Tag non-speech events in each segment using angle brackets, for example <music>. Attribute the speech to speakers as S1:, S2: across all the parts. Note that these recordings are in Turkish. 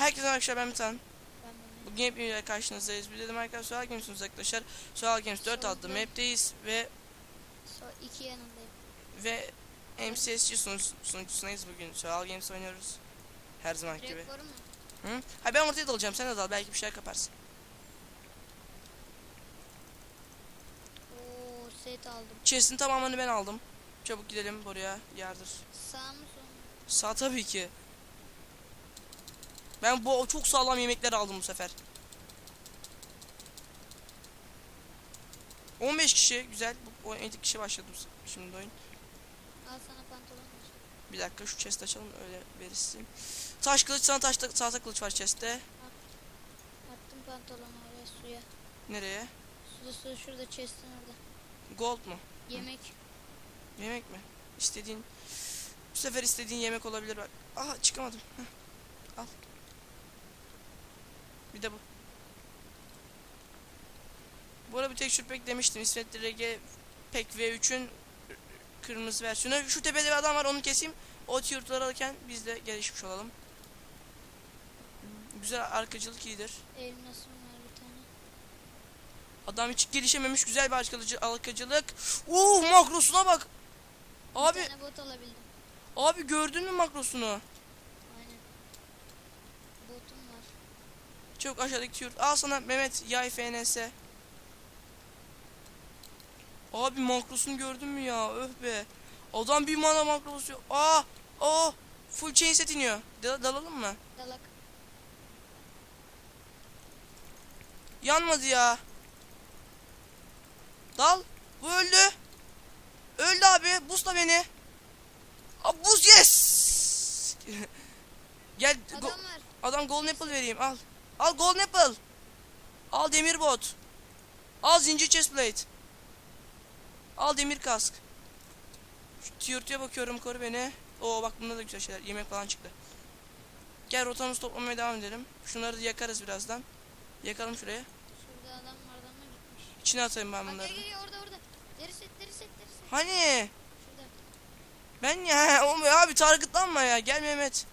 S1: Herkese arkadaşlar ben Metan. Bugün hepinize karşınızdayız. Bir dedim arkadaşlar Soğal Games'iniz arkadaşlar. Soğal Games 4 adlı map'teyiz ve
S2: so iki yanındayım.
S1: ve MCSG sunucu, sunucusundayız bugün. Soğal Games oynuyoruz. Her zaman gibi.
S2: Direkt var mı?
S1: Hı? Ha ben ortaya dalacağım. Sen de dal. Belki bir şey kaparsın.
S2: Oo set aldım.
S1: Chest'in tamamını ben aldım. Çabuk gidelim buraya. Yardır.
S2: Sağ mı sol mu?
S1: Sağ tabii ki. Ben bu çok sağlam yemekler aldım bu sefer. 15 kişi güzel. Bu 17 kişi başladı bu- şimdi oyun.
S2: Al sana pantolon.
S1: Bir dakika şu chest açalım öyle verirsin. Taş kılıç sana taş tahta kılıç var chest'te.
S2: Attım pantolonu oraya suya.
S1: Nereye?
S2: Suda suda şurada chest'in orada.
S1: Gold mu?
S2: Yemek.
S1: Yemek mi? İstediğin bu sefer istediğin yemek olabilir bak. Aha çıkamadım. Heh. Al. Bir de bu. Bu arada bir tek şürpek demiştim. İsmet Direge Pek V3'ün kırmızı versiyonu. Şu tepede bir adam var onu keseyim. O tiyurtları alırken biz de gelişmiş olalım. Güzel arkacılık iyidir.
S2: Elmasım var bir tane.
S1: Adam hiç gelişememiş güzel bir arkacı, arkacılık. Uh makrosuna bak. Abi
S2: Bir tane bot alabildim.
S1: abi gördün mü makrosunu?
S2: Aynen. Botum var.
S1: Çok aşağıdaki tiyurt. Al sana Mehmet yay FNS. Abi makrosunu gördün mü ya? Öh be. Adam bir mana makrosu. Aa! Aa! Full chain set iniyor. Dal- dalalım mı?
S2: Dalak.
S1: Yanmadı ya. Dal. Bu öldü. Öldü abi. Buzla beni. Aa, buz yes. <laughs> Gel. go-
S2: Adam var.
S1: Adam golden apple vereyim al. Al golden apple. Al demir bot. Al zincir chestplate. Al demir kask. Şu tiyörtüye bakıyorum koru beni. Oo bak bunda da güzel şeyler. Yemek falan çıktı. Gel rotamızı toplamaya devam edelim. Şunları da yakarız birazdan. Yakalım şuraya.
S2: Şurada adam var adam mı gitmiş?
S1: İçine atayım ben
S2: Bak
S1: bunları.
S2: gel gel orada orada. Deri set deri set deri set.
S1: Hani?
S2: Şurada.
S1: Ben ya <laughs> ya abi targıtlanma ya. Gel Mehmet.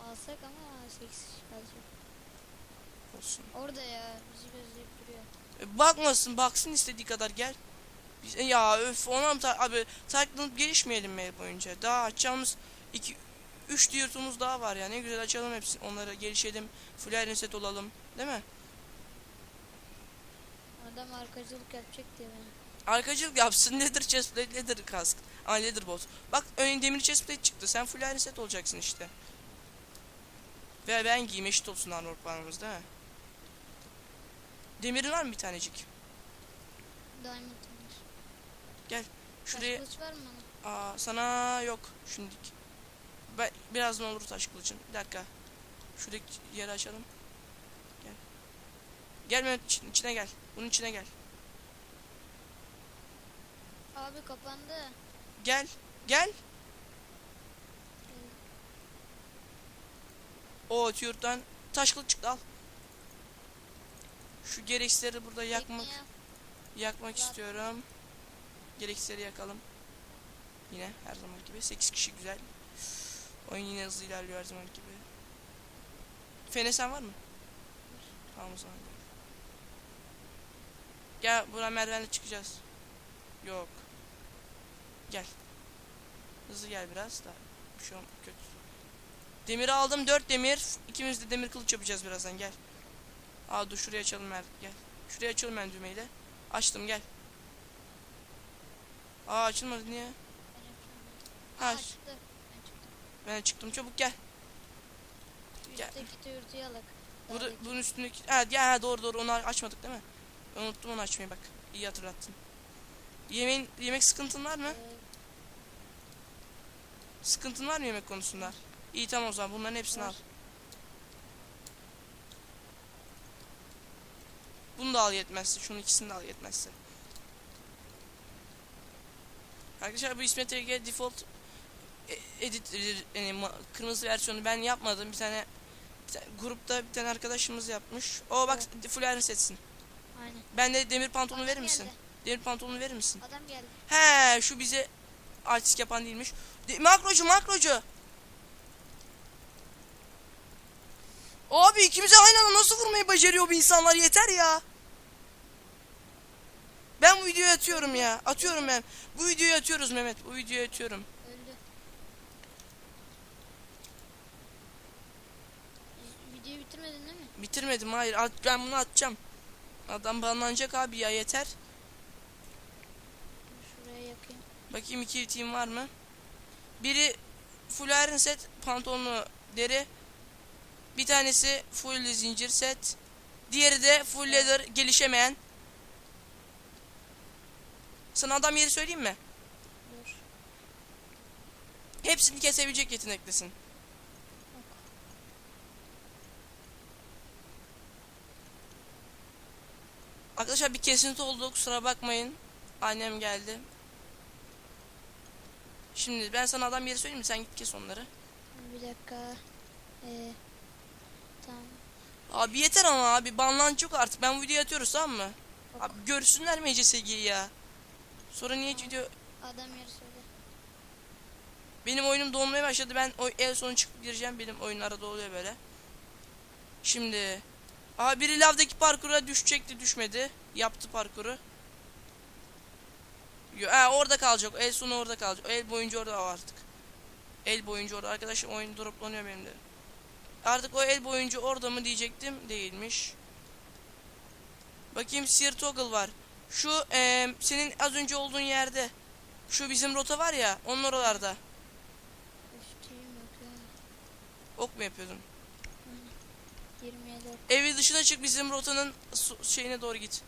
S2: O alsak ama 8 kişi kalacak.
S1: Olsun.
S2: Orada ya bizi gözleyip duruyor.
S1: E, bakmasın baksın istediği kadar gel. Biz, e, ya öf ona mı ta- abi taklanıp gelişmeyelim mi boyunca? Daha açacağımız 2 3 diyurtumuz daha var ya. Ne güzel açalım hepsini. Onları gelişelim. Full iron set olalım. Değil mi?
S2: Adam arkacılık yapacak diye beni.
S1: Arkacılık yapsın. Leather chestplate, leather kask. Aa leather bot. Bak ön demir chestplate çıktı. Sen full iron set olacaksın işte. Ve ben giyeyim eşit olsun armor puanımız değil mi? Demirin var mı bir tanecik?
S2: Diamond var.
S1: Gel. Şuraya...
S2: Taş kılıç var mı?
S1: Aa sana yok şimdilik. Ben birazdan olur taş kılıcın. Bir dakika. Şuradaki yeri açalım. Gel. Gel Mehmet içi- içine gel. Bunun içine gel.
S2: Abi kapandı.
S1: Gel. Gel. O tiyurttan taş kılıç çıktı al. Şu gereksizleri burada yakmak yakmak istiyorum. Gereksizleri yakalım. Yine her zaman gibi 8 kişi güzel. Oyun yine hızlı ilerliyor her zaman gibi. Fene sen var mı? Tamam o zaman. Gel buradan merdivenle çıkacağız. Yok. Gel. Hızlı gel biraz da. Bir şey olma- kötü. Demiri aldım 4 demir. İkimiz de demir kılıç yapacağız birazdan gel. Aa dur şuraya açalım mer gel. Şuraya açalım ben düğmeyle. Açtım gel. Aa açılmadı niye? Ha,
S2: Aa çıktı. Ben çıktım.
S1: Ben çıktım çabuk gel. Gel.
S2: Üstteki.
S1: Burada bunun üstündeki ha, ya ha, doğru doğru onu açmadık değil mi? Unuttum onu açmayı bak. İyi hatırlattın. Yemeğin yemek sıkıntın var mı?
S2: Ee,
S1: Sıkıntın var mı yemek konusunda? İyi tamam o zaman bunların hepsini
S2: Var.
S1: al. Bunu da al yetmezse. Şunun ikisini de al yetmezse. Arkadaşlar bu İsmet Ege default e- edit yani kırmızı versiyonu ben yapmadım. Bir tane, bir tane grupta bir tane arkadaşımız yapmış. O bak full iron setsin.
S2: Aynen.
S1: Ben de demir pantolonu
S2: Adam
S1: verir misin?
S2: geldi.
S1: Demir pantolonu verir misin?
S2: Adam geldi.
S1: He şu bize artist yapan değilmiş. De- makrocu makrocu. Abi ikimize aynı anda nasıl vurmayı başarıyor bu insanlar yeter ya. Bu videoyu atıyorum ya. Atıyorum ben. Bu videoyu atıyoruz Mehmet. Bu videoyu atıyorum.
S2: Öldü. Videoyu bitirmedin değil mi?
S1: Bitirmedim hayır. At, ben bunu atacağım. Adam banlanacak abi ya yeter.
S2: Şuraya yakayım.
S1: Bakayım iki team var mı? Biri full iron set pantolonlu deri. Bir tanesi full zincir set. Diğeri de full leather gelişemeyen. Sana adam yeri söyleyeyim mi?
S2: Dur.
S1: Hepsini kesebilecek yeteneklisin. Arkadaşlar bir kesinti oldu kusura bakmayın. Annem geldi. Şimdi ben sana adam yeri söyleyeyim mi? Sen git kes onları.
S2: Bir dakika. Ee, tamam.
S1: Abi yeter ama abi banlan çok artık. Ben bu videoyu atıyoruz tamam mı? Abi görsünler mi CSG'yi ya? Sonra niye video...
S2: Adam söyle.
S1: Benim oyunum dolmaya başladı. Ben o en son çıkıp gireceğim. Benim oyun arada oluyor böyle. Şimdi... Aha biri lavdaki parkura düşecekti düşmedi. Yaptı parkuru. Ha, orada kalacak. El sonu orada kalacak. El boyunca orada artık. El boyunca orada. Arkadaşlar oyun droplanıyor benim de. Artık o el boyunca orada mı diyecektim. Değilmiş. Bakayım Sear Toggle var. Şu eee, senin az önce olduğun yerde. Şu bizim rota var ya. Onun oralarda. Ok mu yapıyordun?
S2: 27.
S1: Evi dışına çık bizim rotanın şeyine doğru git.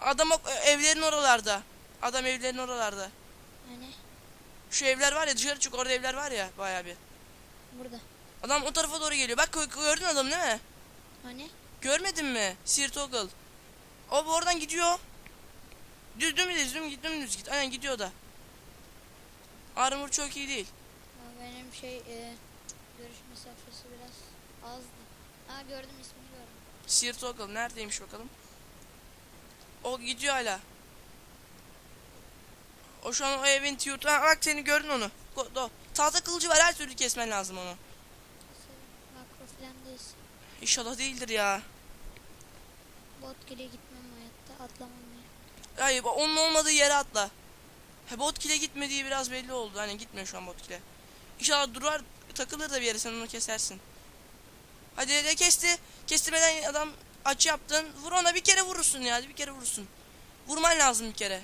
S1: Adam ok- evlerin oralarda. Adam evlerin oralarda.
S2: Hani?
S1: Şu evler var ya dışarı çık orada evler var ya bayağı bir.
S2: Burada.
S1: Adam o tarafa doğru geliyor. Bak gö- gördün adamı değil mi?
S2: Hani?
S1: Görmedin mi? Sear Toggle. O oradan gidiyor. Düz dümdüz dümdüz dümdüz git. Aynen gidiyor da. Armor çok iyi değil.
S2: Ama benim şey e, görüş mesafesi biraz azdı. Aa gördüm ismini gördüm.
S1: Sear Toggle neredeymiş bakalım. O gidiyor hala. O şu an o evin tiyurtu. Ha, bak seni gördün onu. Go, do. Tahta kılıcı var her türlü kesmen lazım onu. İnşallah değildir ya.
S2: Bot gire gitmem hayatta atlamam.
S1: Hayır onun olmadığı yere atla. He botkile gitmediği biraz belli oldu. Hani gitmiyor şu an botkile. İnşallah durar takılır da bir yere sen onu kesersin. Hadi de kesti. Kestirmeden adam açı yaptın. Vur ona bir kere vurursun ya. Bir kere vurursun. Vurman lazım bir kere.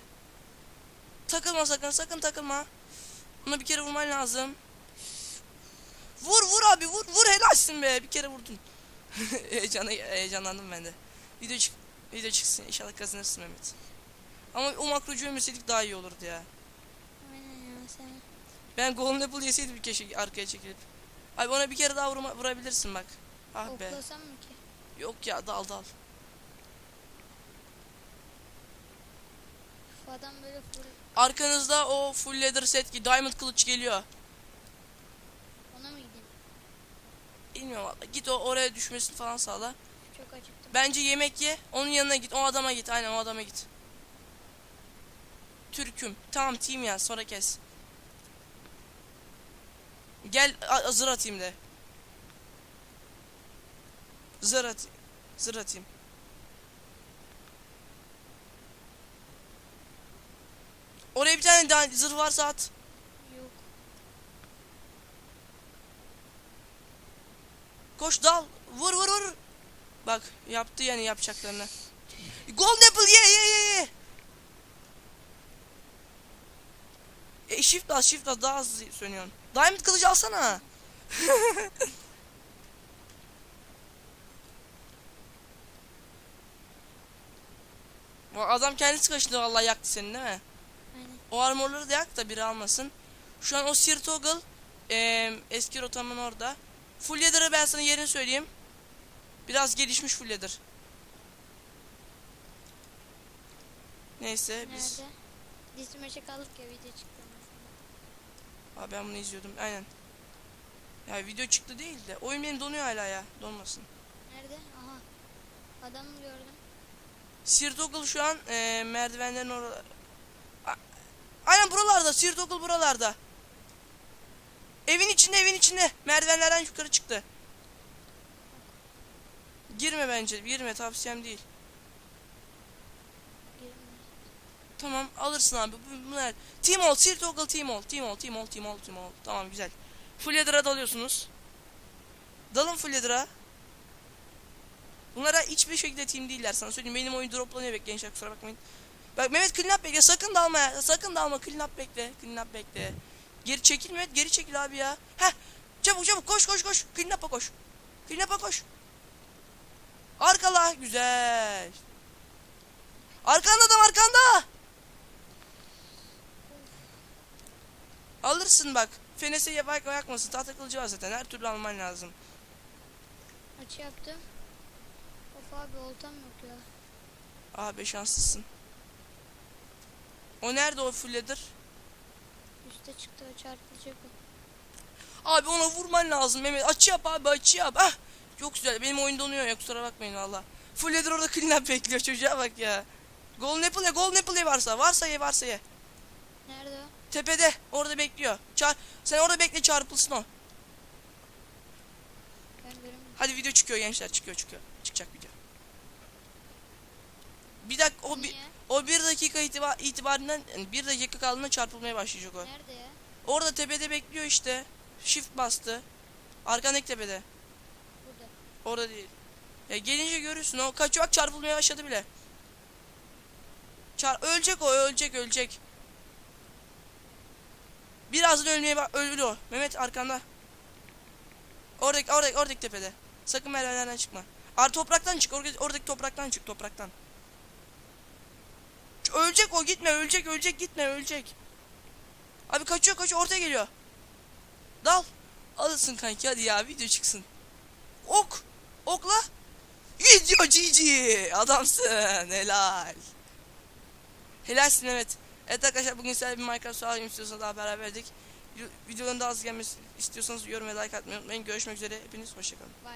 S1: Takılma sakın sakın takılma. Ona bir kere vurman lazım. Vur vur abi vur vur helalsin be bir kere vurdun. <laughs> Heyecana, heyecanlandım ben de. Video çık video çıksın inşallah kazanırsın Mehmet. Ama o makrocu ölmeseydik daha iyi olurdu ya.
S2: Aynen ya sen.
S1: Ben Golden Apple yeseydim keşke arkaya çekilip. Abi ona bir kere daha vurma, vurabilirsin bak. Ah be.
S2: Oklasam mı ki?
S1: Yok ya dal dal.
S2: Adam böyle full
S1: Arkanızda o full leather set ki diamond kılıç geliyor.
S2: ona mı gideyim?
S1: Bilmiyorum valla. Git o oraya düşmesini falan sağla.
S2: Çok acıktım.
S1: Bence yemek ye. Onun yanına git. O adama git. Aynen o adama git. Türküm. Tamam team ya. Sonra kes. Gel zır atayım de. Zır at. Zır atayım. Oraya bir tane daha zırh varsa at.
S2: Yok.
S1: Koş dal. Vur vur vur. Bak yaptı yani yapacaklarını. Gold apple ye ye ye ye. E, shift bas shift bas daha hızlı sönüyorsun. Diamond kılıcı alsana. <laughs> Bu adam kendisi kaçtı vallahi yaktı seni değil mi?
S2: Aynen.
S1: O armorları da yak da biri almasın. Şu an o Sear Toggle eee, eski rotamın orada. Full Leather'ı ben sana yerini söyleyeyim. Biraz gelişmiş Full Leather. Neyse biz...
S2: Nerede? Dizi maçı kaldık ya video çıktı.
S1: Aa, ben bunu izliyordum aynen. Ya video çıktı değil de oyun benim donuyor hala ya donmasın.
S2: Nerede? Aha. Adam gördüm?
S1: Sear Toggle şu an eee, merdivenlerin orada. Aynen buralarda Sear Toggle buralarda. Evin içinde evin içinde merdivenlerden yukarı çıktı. Girme bence. Girme tavsiyem değil.
S2: Girme.
S1: Tamam alırsın abi. Bu- Bunlar. Team ol. Sir toggle team ol. Team ol. Team ol. Team ol. Team ol. Tamam güzel. Full leather'a dalıyorsunuz. Dalın full leather'a. Bunlara hiçbir şekilde team değiller sana söyleyeyim. Benim oyun droplanıyor bek gençler kusura bakmayın. Bak Mehmet clean up bekle. Sakın dalma ya. Sakın dalma. Clean up bekle. Clean up bekle. Geri çekil Mehmet. Geri çekil abi ya. Heh. Çabuk çabuk koş koş koş. Clean up'a koş. Clean up'a koş. Arkala. Güzel. Arkanda da arkanda. Alırsın bak. Fenese yapak yakmasın. Tahta kılıcı var zaten. Her türlü alman lazım.
S2: Açı yaptım. Of abi oltam yok ya.
S1: Abi şanslısın. O nerede o fulledir?
S2: Üste çıktı o çarpılacak o.
S1: Abi ona vurman lazım Mehmet. Açı yap abi açı yap. Ah. Çok güzel. Benim oyun donuyor ya kusura bakmayın valla. Fulledir orada clean up bekliyor çocuğa bak ya. Golden apple ye golden apple ye varsa. Varsa ye varsa ye. Tepede orada bekliyor. Çar sen orada bekle çarpılsın o. Hadi video çıkıyor gençler çıkıyor çıkıyor. Çıkacak video. Bir dakika o bir, o bir dakika itibar, itibarinden yani bir dakika kaldığında çarpılmaya başlayacak o.
S2: Nerede ya?
S1: Orada tepede bekliyor işte. Shift bastı. Arkandaki tepede.
S2: Burada.
S1: Orada değil. Ya gelince görürsün o kaçıyor bak çarpılmaya başladı bile. Çar ölecek o ölecek ölecek. Birazdan ölmeye bak ölür o. Mehmet arkanda. Oradaki oradaki oradaki tepede. Sakın merdivenlerden çıkma. Ar topraktan çık. Oradaki, oradaki topraktan çık topraktan. Ölecek o gitme ölecek ölecek gitme ölecek. Abi kaçıyor kaçıyor ortaya geliyor. Dal. Alırsın kanki hadi ya video çıksın. Ok. Okla. Video GG. Adamsın. Helal. Helalsin evet. Evet arkadaşlar bugün size bir Minecraft sağlayayım istiyorsanız daha beraberdik. Video- Videonun daha az gelmesi istiyorsanız yorum ve like atmayı unutmayın. Görüşmek üzere. Hepiniz hoşçakalın.